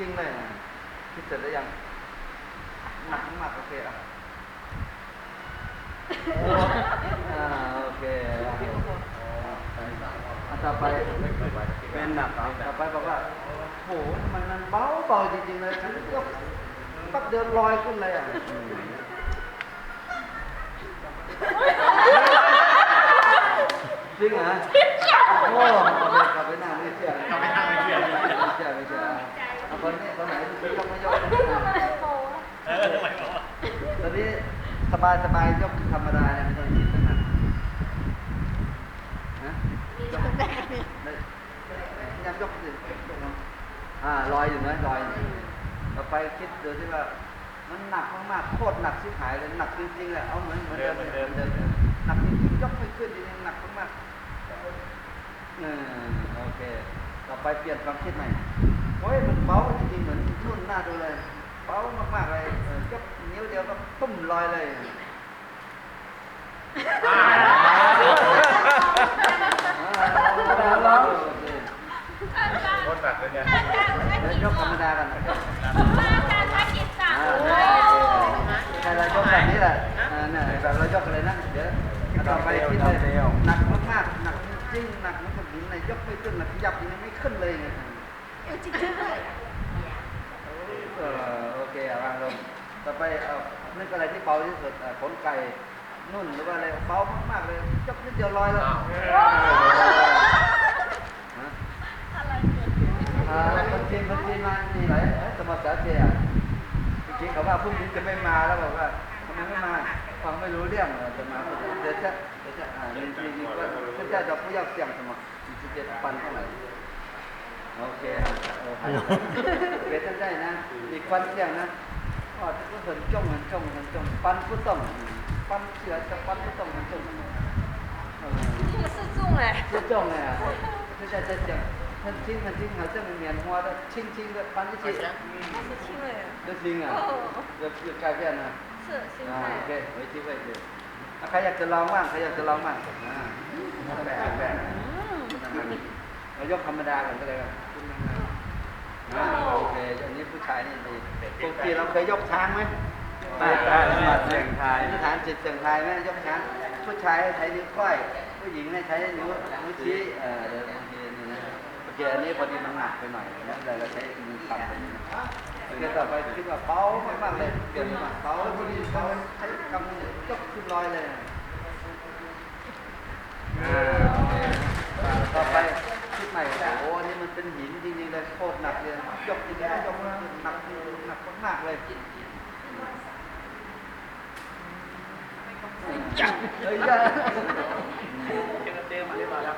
ริงๆเลยนะคิดเสร็จแล้วยังหนักมากโอเคอะอ่าโอเคอะต่อไปเป็นหนักเหรอต่อไปบอกว่าโหทำไมมันเบาเบาจริงๆเลยฉันยกปั๊บเดินลอยขึ้นเลยอะจริงเหรอโอ้กลับไปนั่งไม่เชื่อกลับไปนั่งไม่เชื่อไม่เชื่อไม่เชื่อ เอาคนนี้คนไหนที่ยกไม่ยกตอนนี้สบายสบายยกธรรมดาเนี่ยไม่ต้องหยิบนะฮะยกได้ยังยกสิยกลอ่าลอยอยู่นะลอยต่อไปคิดดูที่ว่ามันหนักมากๆโคตรหนักชิบหายเลยหนักจริงๆเลยเอาเหมือนเหมือนเดิมเหมือนเดิมเดิมหนักจริงๆยกไม่ขึ้นจริงๆหนักมากๆเออโอเค ต่อไปเปลี่ยนความคิดใหม่ โอ้ยมันเบาจริงๆเหมือนนุ่นหน้าดูเลยเบามากๆเลยยกนิ้วเดียวก็ตุ้มลอยเลยโคตรหนักเลยเนี่ยยกธรรมดากันนะครับอาจารย์ชักกิจสั่าโอ้ใช่เรายกแบบนี้แหละอ่าเนี่ยแบบเรายกเลยนะเดี๋ยวต่อไปคิดเลยหนักมากๆหนักจริงหนักมือนกับหินเลยยกไม่ขึ้นนะขยับยังไม่ขึ้นเลย เนี่ยจริงๆเลยเออโอเคอะวางลงต่อไปเอานึกอะไรที่เบาที่สุดอะขนไก่นุ่นหรือว่าอะไรเบามากๆเลยยกนิดเดียวลอยแล้วฮะอะไรเกิดขึ้นอ่าคนจีนคนจีนมานี่ไหนเอ้ยสมสาเจียจริงๆเขาว่าพรุ่งนี้จะไม่มาแล้วบอกว่าทำไมไม่มาฟังไม่รู้เรื่องเหรอจะมาเดี๋ยวจะเดี๋ยวจะอ่าจริงๆว่าท่านเจ้าจะผู้ยากเสี่ยงสมองจะเจ็ดปันเท่าไหร่ โอเคอ่ะโอเคเดี๋ยวท่านได้นะอีกปันเสี่ยงนะอ๋อทุกคนจ้องมันจ้องมันจ้องปันผู้ต้องปันเสือจะปันผู้ต้องมันจ้องเออ 这个是重哎，就中了呀，就在这讲，很轻很轻，好像棉花的，轻轻的搬进去，那是轻哎，就轻啊，有有改变了，是心啊，OK，态。回机会去，啊，ใครอยากจะลองบ้างใครอยากจะลองบ้างอ่าแบกแบก เรายกธรรมดากันก็เลยกันอ่าโอเคอันนี้ผู้ชายนี่ดีปกติเราเคยยกช้างไหมได้ได้ได้เสียงไทยพื้นฐานจิตเสียงไทยไหมยกช้างผู้ชายให้ใช้นิ้วก้อย ผู้หญิงให้ใช้นิ้วนิ้วชี้เออเดี๋ยวบางทีนี่นะโอเคอันนี้พอดีมันหนักไปหน่อยนะเลยเราใช้มือปัดไปนะโอเคต่อไปคิดว่าเบามากๆเลยเปลี่ยนมาเบาพอดีเบาใช้กำมือยกขึ้นลอยเลยอ่าโอเคอ่าต่อไปคิดใหม่โอ้โหอันนี้มันเป็นหินจริงๆเลยโคตรหนักเลยยกจริงๆยกหนักหนักมากๆเลย จับ เตรียมมาเรียบร้อยแล้ว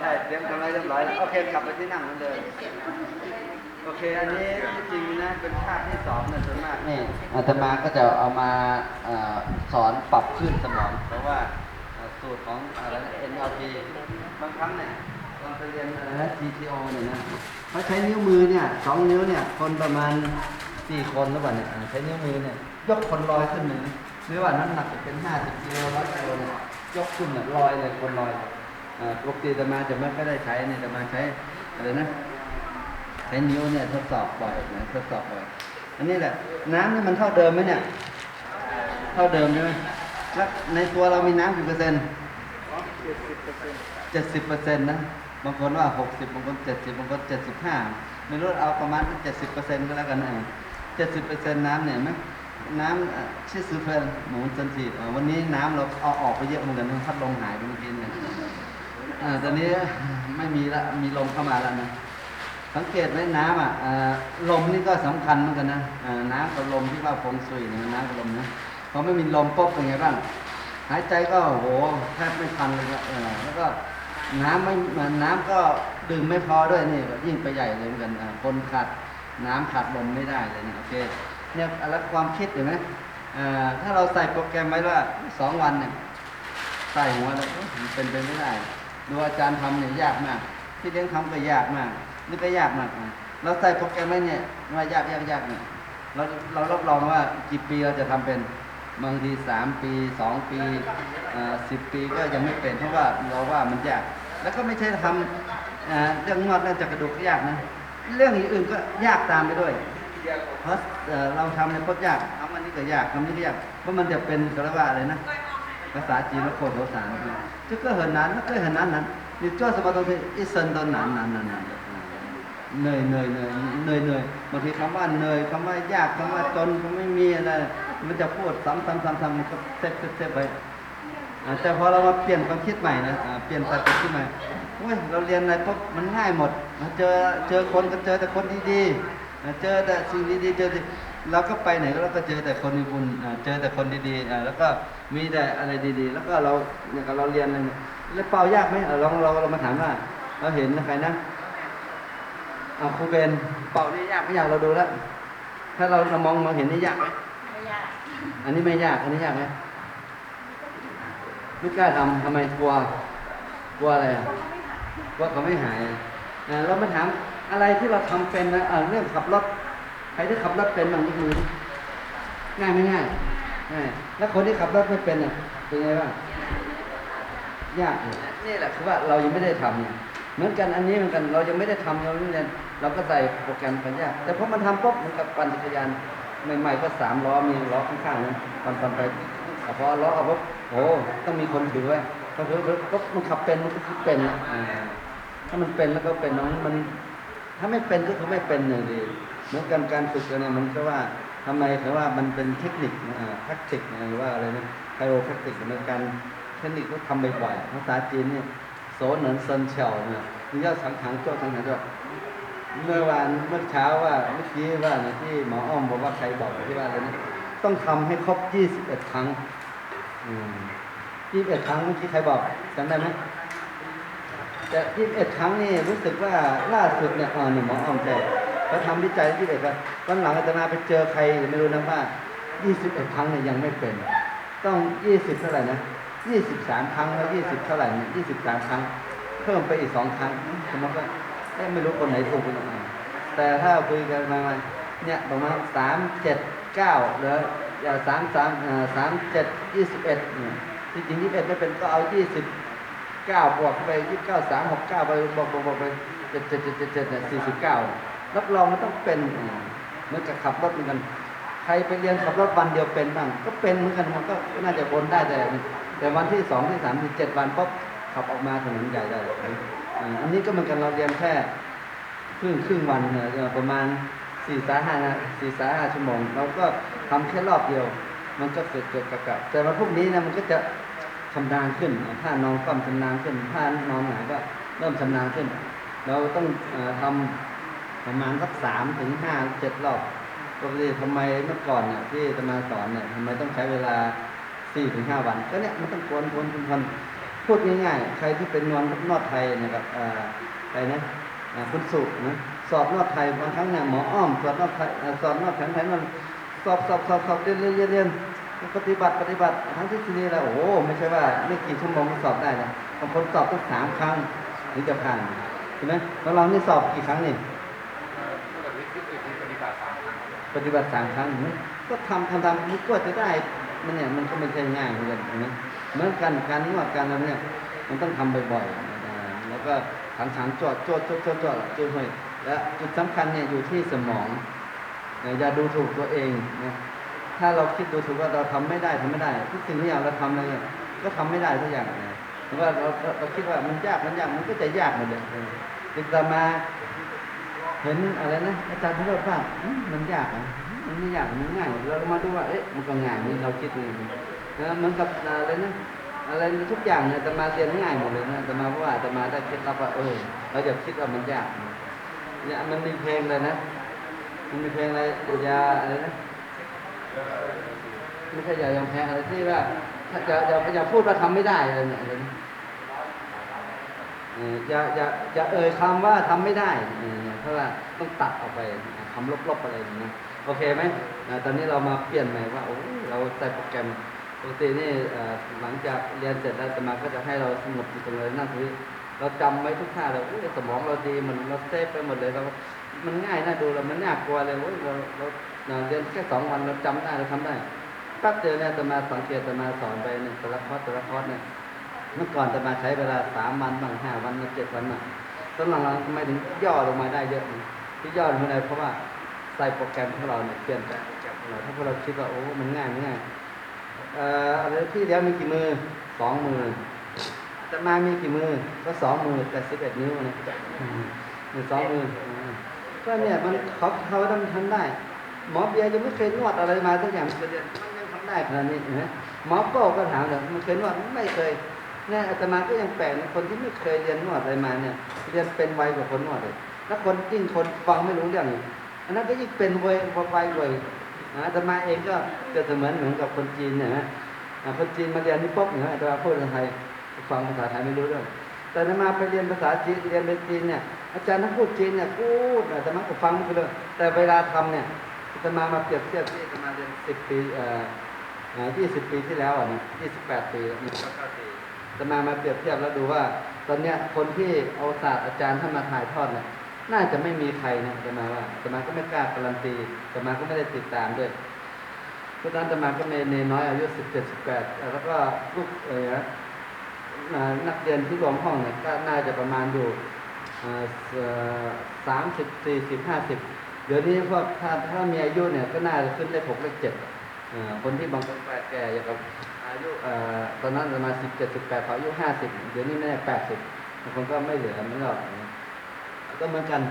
ใช่เตรียมทำอะไรเรียบร้อยแล้วโอเคกลับไปที่นั่งเหมือนเดิมโอเค อันนี้จริงนะ เป็นภาพที่สองนะส่วนมากนี่อาตมาก็จะเอามาอสอนปรับขึ้นสมอง เพราะว่าเอ่อสูตรของอะไร NLP บางครั้งเนี่ยตอนไปเรียนอะไรนะ GTO เนี่ยนะเขาใช้นิ้วมือเนี่ยสองนิ้วเนี่ย คนประมาณสี่คนหรือเปล่าเนี่ยใช้นิ้วมือเนี่ย ยกคนลอยขึ้นมื ไม่ว่าน้ำหนักจะเป็นห้าสิบกิโลร้อยกิโลเนี่ยยกขึ้นเนี่ยลอยเลยคนลอยปกติอาตมาจะไม่ค่อยได้ใช้เนี่ยอาตมาใช้อะไรนะใช้นิ้วเนี่ยทดสอบบ่อยนะทดสอบบ่อยอันนี้แหละน้ำนี่มันเท่าเดิมไหมเนี่ย เท่าเดิมใช่ไหมแล้วในตัวเรามีน้ำกี่เปอร์เซ็นต์เจ็ดสิบเปอร์เซ็นต์นะบางคนว่าหกสิบบางคนเจ็ดสิบบางคนเจ็ดสิบห้าไม่รู้เอาประมาณเจ็ดสิบเปอร์เซ็นต์ก็แล้วกันนะเจ็ดสิบเปอร์เซ็นต์น้ำเนี่ยไหม น้ำเชื่อซื้อเพลินหมูจันทีวันนี้น้ำเราเอาออกไปเยอะเหมือนกันนะพัดลมหายไปเมื่อกี้เนี่ยอ่าตอนนี้ไม่มีละมีลมเข้ามาแล้วนะสังเกตไหมน้ำอะลมนี่ก็สำคัญเหมือนกันนะอ่อน้ำกับลมที่ว่าฟงซุยเนี่ยน้ำกับลมนะพอไม่มีลมปุ๊บเป็นไงบ้างหายใจก็โหแทบไม่ทันเลยนะแล้วก็น้ำไม่น้ำก็ดื่มไม่พอด้วยนี่ยิ่งไปใหญ่เลยเหมือนกันอ่าคนขาดน้ำขาดลมไม่ได้เลยนะโอเค เนี่ยแล้วความคิดเห็นไหมถ้าเราใส่โปรแกรมไว้ว่าสองวันเนี่ยใส่หัวเลยมันเป็นไปไม่ได้ดูอาจารย์ทำเนี่ยยากมาก ที่เลี้ยงทำก็ยากมาก นี่ก็ยากมากเราใส่โปรแกรมไว้เนี่ยว่ายากยากยากเนี่ยเราเรารับรองว่ากี่ปีเราจะทำเป็นบางทีสามปีสองปีสิบปีก็ยังไม่เป็นเพราะว่าเราว่ามันยาก แล้วก็ไม่ใช่ทำอ่าเรื่องนวดเรื่องจักกระดูกก็ยากนะเรื่องอื่นก็ยากตามไปด้วยเพราะ เราทำในพจน์ยากทำอันนี้ก็ยากคำนี้ก็ยากเพราะมันจะเป็นกระว่าเลยนะ ภาษาจีนว่าโคตรโหสารชื่ก็เหินนั้นก็เหินนั้นนั้นนี่จ้าสมบัตรงที่อีสันตอนนั้นนั้นนั้นนั้นเหนื่อยเหนื่อยเหนื่อยเหนื่อยเหนื่อยบางทีคำว่าเหนื่อยคำว่ายากคำว่าจนคำไม่มีอะไรมันจะพูดซ้ำๆๆๆมันก็เซ็เซ็ไปแต่พอเรามาเปลี่ยนความคิดใหม่นะเปลี่ยนสายคิดใหม่เราเรียนอะไรปุ๊บมันง่ายหมดเจอเจอคนก็เจอแต่คนดีๆ เจอแต่สิ่งดีๆเจอแต่เราก็ไปไหนเราก็เจอแต่คนมีบุญอ่าเจอแต่คนดีๆอ่าแล้วก็มีแต่อะไรดีๆ แล้วก็เราเนี่ยก็เราเรียนอะไรเนี่ยแล้วเป่ายากไหมเอาลองเราเรามาถามว่า เราเห็นใครนะอ่าครูเบนเป่านี่ยากไม่ยากเราดูแล้ว ถ้าเราเรามองมองเห็นนี่ยากไหมไม่ยากอันนี้ไม่ยากอันนี้ยากไหมไม่กล้าทำทำไมกลัว กลัวอะไรอะกลัวเขาไม่หายอ่าเรามาถาม อะไรที่เราทำเป็นนะอ่าเรื่องขับรถใครที่ขับรถเป็นบ้างยกมือง่ายไม่ง่ายง่ายแล้วคนที่ขับรถไม่เป็นอะเป็นไงบ้างยากเนี่ยนี่แหละคือว่าเรายังไม่ได้ทำเนี่ยเหมือนกันอันนี้เหมือนกันเรายังไม่ได้ทำเราเรียนเราก็ใส่โปรแกรมกันยากแต่พอมันทำปุ๊บเหมันกับปั่นจักรยานใหม่ๆก็สามล้อมีล้อข้างๆนั้นปั่นปั่นไปพอล้อเอาปุ๊บโอ้ต้องมีคนถือไว้ต้องถือปุ๊บมันขับเป็นมันก็เป็นอ่าถ้ามันเป็นแล้วก็เป็นน้องมัน ถ้าไม่เป็นก็คือไม่เป็นเลยดีเหมือนกันการฝึกเนี่ยมันก็ว่าทำไมเขาว่ามันเป็นเทคนิคอ่าแท็กติกหรือว่าอะไรนะไคโรแท็กติกในการเทคนิคก็ทำบ่อยๆภาษาจีนเนี่ยโสเหนินเซินเฉียวเนี่ยนี่ยอดสังขังโจ้สังขังโจ้เมื่อวานเมื่อเช้าว่าเมื่อกี้ว่าเนี่ยที่หมออ้อมบอกว่าใครบอกที่ว่าอะไรนะต้องทำให้ครบ 21 ครั้ง 21 ครั้งเมื่อกี้ใครบอกจำได้ไหม แต่ยี่สิบเอ็ดครั้งนี่รู้สึกว่าล่าสุดเนี่ยอ๋อหนึ่งหมออ้อมใจเขาทำวิจัยยี่สิบเอ็ดครั้งวันหลังอาจารย์ไปเจอใครไม่รู้นะว่ายี่สิบเอ็ดครั้งเนี่ยยังไม่เป็น ต้องยี่สิบเท่าไหร่นะยี่สิบสามครั้งแล้วยี่สิบเท่าไหร่เนี่ยยี่สิบสามครั้ง เพิ่มไปอีกสองครั้งสมมติว่าไม่รู้คนไหนถูกคนไหนแต่ถ้าคุยกันมาเนี่ยประมาณสามเจ็ดเก้าหรืออย่าสามสามสามเจ็ดยี่สิบเอ็ดเนี่ยที่จริงยี่สิบเอ็ดไม่เป็นก็เอายี่สิบ เก้าบวกไปยี่สิบเก้าสามหกเก้าไปบวกบวกบวกไปเจ็ดเจ็ดเจ็ดเจ็ดเจ็ดสี่สิบเก้ารับรองมันต้องเป็นเหมือนกับขับรถเหมือนกัน ใครไปเรียนขับรถวันเดียวเป็นบ้างก็เป็นเหมือนกันมันก็น่าจะบนได้แต่ แต่วันที่สองที่สามที่เจ็ดวันปุ๊บขับออกมาถนนใหญ่ได้อ่าอันนี้ก็เหมือนกันเราเรียนแค่ครึ่งครึ่งวันประมาณสี่สาห้านะสี่สาห้าชั่วโมงเราก็ทำแค่รอบเดียว มันก็เกิดเกิดกับกับแต่วันพรุ่งนี้นะมันก็จะ ชำนาญขึ้น ถ้านอนก้มชำนาญขึ้น ถ้านอนหงายก็เริ่มชำนาญขึ้น เราต้องออทำประมาณสักสามถึงห้าเจ็ดรอบปกติทำไมเมื่อก่อนเนี่ยที่จะมาสอนเนี่ยทำไมต้องใช้เวลาสี่ถึงห้าวัน ก็เนี่ยมันต้องกวนกวนกวนกวนพูดง่ายๆ ใครที่เป็นนวดนวดไทยเนะครับเอ่อใครนะคุณสุนะสอบนวดไทยบางครั้งเนี่ยหมออ้อมสอบนวดไทยสอบนวดแผนไทยมันสอบสอบสอบสอบเรียนเรียนเรียนเรียน ปฏิบัติปฏิบัติทั้งที่ทีนี้แล้วโอ้โหไม่ใช่ว่าไม่กี่ชั่วโมงก็สอบได้นะบางคนสอบต้องสามครั้งถึงจะผ่านใช่ไหมแล้วเรานี่สอบกี่ครั้งนี่ปฏิบัติสามครั้งเห็นไหมก็ทำทำทำมันก็จะได้มันเนี่ยมันก็ไม่ใช่ง่ายเหมือนกันเห็นไหมเหมือนกันการนวดการอะไรเนี่ยมันต้องทำบ่อยๆอ่าแล้วก็ขังขังจอดจอดจอดจอดจอดจอดให้และจุดสำคัญเนี่ยอยู่ที่สมองอย่าดูถูกตัวเองนะ ถ้าเราคิดดูถูกว่าเราทำไม่ได้ทำไม่ได้ทุกสิ่งทุกอย่างเราทำอะไรเนี่ยก็ทำไม่ได้ทุกอย่างเลยเพราะว่าเราเราเราคิดว่ามันยากมันยากมันก็จะยากหมดเลยเออจึงจะมาเห็นอะไรนะอาจารย์พิโรธว่ามมันยากนะมันไม่ยากมันง่ายเรามาดูว่าเอ๊ะมันก็ง่ายนี่เราคิดนี่นะเหมือนกับอะไรนะอะไรทุกอย่างเนี่ยจะมาเรียนง่ายหมดเลยนะจะมาว่าจะมาได้เคล็ดลับว่าเออเราอย่าคิดว่ามันยากเนี่ยมันมีเพลงเลยนะมันมีเพลงอะไรยาอะไรนะ ไม่ใช่อย่ายอมแพ้อะไรที่ว่าถ้าอย่าอย่าอย่าพูดว่าทำไม่ได้อะไรเนี่ยอะไรเนี่ยเอ่ออย่าอย่าอย่าเอ่ยคำว่าทำไม่ได้เออเพราะว่าต้องตัดออกไปคำลบๆอะไรอย่างนี้นะโอเคไหมตอนนี้เรามาเปลี่ยนใหม่ว่าโอ้เราใส่โปรแกรมปกตินี่หลังจากเรียนเสร็จแล้วจะมาก็จะให้เราสงบอยู่ตรงเลยนั่งตรงนี้เราจำไว้ทุกท่าเลยโอ้ยสมองเราดีมันเราเซฟไปหมดเลยเรา มันง่ายน่าดูเรามันน่ากลัวเลยโอ้ยเราเราเราเรียนแค่สองวันเราจำได้เราทำได้แป๊บเดียวเนี่ยจะมาสังเกตจะมาสอนไปเนี่ยแต่ละคอร์สแต่ละคอร์สเนี่ยเมื่อก่อนจะมาใช้เวลาสามวันบ้างห้าวันบ้างเจ็ดวันอะตอนหลังๆทำไมถึงย่อลงมาได้เยอะที่ยอดลงไปเพราะว่าใส่โปรแกรมของเราเนี่ยเปลี่ยนแปลงเราถ้าพวกเราคิดว่าโอ้มันง่ายมันง่ายเอ่ออะไรที่เดียวมีกี่มือสองมือจะมามีกี่มือก็สองมือแต่สิบเอ็ดนิ้วนะมีสองมือ ก็เนี่ยมันเขาเขาทำทำได้ หมอเบียยังไม่เคยนวดอะไรมาสักอย่างมันยังทำได้ขนาดนี้เห็นไหมอโก้ก็ถามเลยมันเคยนวดไม่เคยเนี่ยอาตมาก็ยังแปลกนะคนที่ไม่เคยเรียนนวดอะไรมาเนี่ยเรียนเป็นไวกว่าคนนวดเลยแล้วคนยิ่งคนฟังไม่รู้เรื่องอันนั้นก็ยิ่งเป็นไวไวไวนะอาตมาเองก็จะเสมือนเหมือนกับคนจีนเนี่ยนะคนจีนมาเรียนนี่ปุ๊บเนี่ยอาตมาพูดภาษาไทยฟังภาษาไทยไม่รู้เรื่องแต่อาตมาไปเรียนภาษาจีนเรียนเป็นจีนเนี่ย อาจารย์ท่านพูดจีนเนี่ยพูดอาตมาก็ฟังไม่รู้เรื่องแต่เวลาทำเนี่ยจะมามาเปรียบเทียบที่จะมาเรียนสิบปีเอ่อยี่สิบปีที่แล้วอะนะยี่สิบแปดปีมีเก้าเก้าปีจะมามาเปรียบเทียบแล้วดูว่า ตอนเนี้ยคนที่เอาศาสตร์อาจารย์ท่านมาถ่ายทอดเนี่ยน่าจะไม่มีใครนะจะมาว่าจะมาก็ไม่กล้าการันตีจะมาก็ไม่ได้ติดตามด้วยเพราะฉะนั้นจะมาก็เนเนน้อยอายุสิบเจ็ดสิบแปดแล้วก็ลูกเอ๋ยนักเรียนที่รวมห้องเนี่ยก็น่าจะประมาณอยู่ สามสิบสี่สิบห้าสิบเดี๋ยวนี้พวกถ้าถ้ามีอายุเนี่ยก็น่าจะขึ้นได้หกเลขเจ็ดอ่าคนที่บางคนแปดแก่อย่างกับอายุอ่อตอนนั้นประมาณสิบเจ็ดสิบแปดอายุห้าสิบเดี๋ยวนี้ไม่ได้แปดสิบบางคนก็ไม่เหลือมันก็ก็เหมือนกัน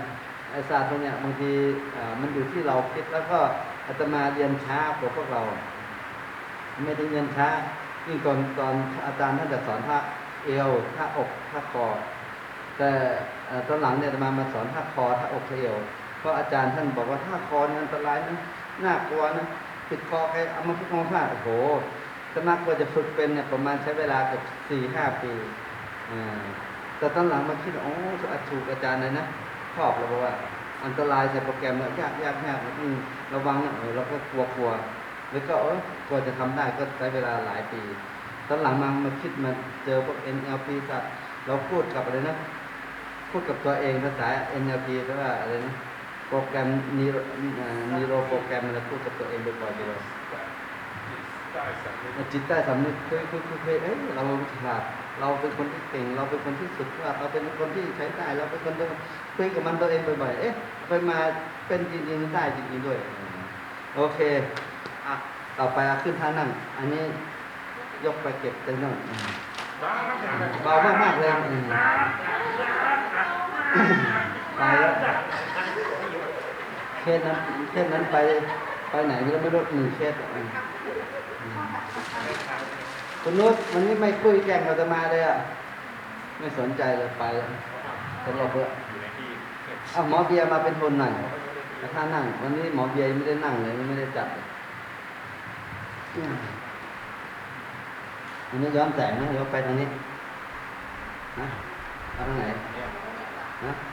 ไอศาสตร์ตรงเนี้ยบางทีอ่ามันอยู่ที่เราคิดแล้วก็อาตมาเรียนช้ากว่าพวกเรา ไม่ได้เรียนช้ายิ่งตอนตอนอาจารย์ท่านจะสอนท่าเอวท่าอกท่าคอ แต่ตอนหลังเนี่ยมามาสอนท่าคอท่าอกท่าเอวเพราะอาจารย์ท่านบอกว่าถ้าคอนี่อันตรายนะน่ากลัวนะติดคอใครเอามาพิกมาพลาดโอ้โหสมัครกว่าจะฝึกเป็นเนี่ยประมาณใช้เวลาเกือบสี่ห้าปีแต่ตอนหลังมาคิดว่าโอ้อาถูอาจารย์เลยนะชอบเราบอกว่า อันตรายใส่โปรแกรมเนี่ยากยากยากอืมระวังนะเออเราก็กลัวกลัวแล้วก็เออกว่าจะทำได้ก็ใช้เวลาหลายปี ตอนหลังมามาคิดมาเจอพวก NLP สัตว์เราพูดกับอะไรนะ พูดกับตัวเองภาษา NLP แปลว่าอะไรนะโปรแกรมนีโรนีโรโปรแกรมอะไรพูดกับตัวเองบ่อยๆไปเลยจิตใต้สำนึกเคยเคยเคยเคยเอ้ยเราฉลาดเราเป็นคนที่เก่ง เราเป็นคนที่สุดยอดเราเป็นคนที่ใช้ได้ เราเป็นคนที่คุยกับมันตัวเองบ่อยๆเอ๊ะไปมาเป็นจริงๆได้จริงๆด้วย โอเคอะต่อไปเอาขึ้นท่านั่ง อันนี้ยกไปเก็บเต็มนั่งอืมเบามากๆเลยอืม ไปแล้วเคสนั้นเคสนั้นไปไปไหนก็ไม่รู้หนึ่งเคสคุณนุชวันนี้ไม่คุยแก่งเราจะมาเลยอะ ไม่สนใจเลยไปแล้วสลบเลยอ้าวหมอเบียมาเป็นคนหน่อยถ้านั่ง วันนี้หมอเบียไม่ได้นั่งเลยไม่ได้จัดเลยอืมอันนี้ย้อนแสงนะเดี๋ยวไปทางนี้นะเอาทางไหน นะ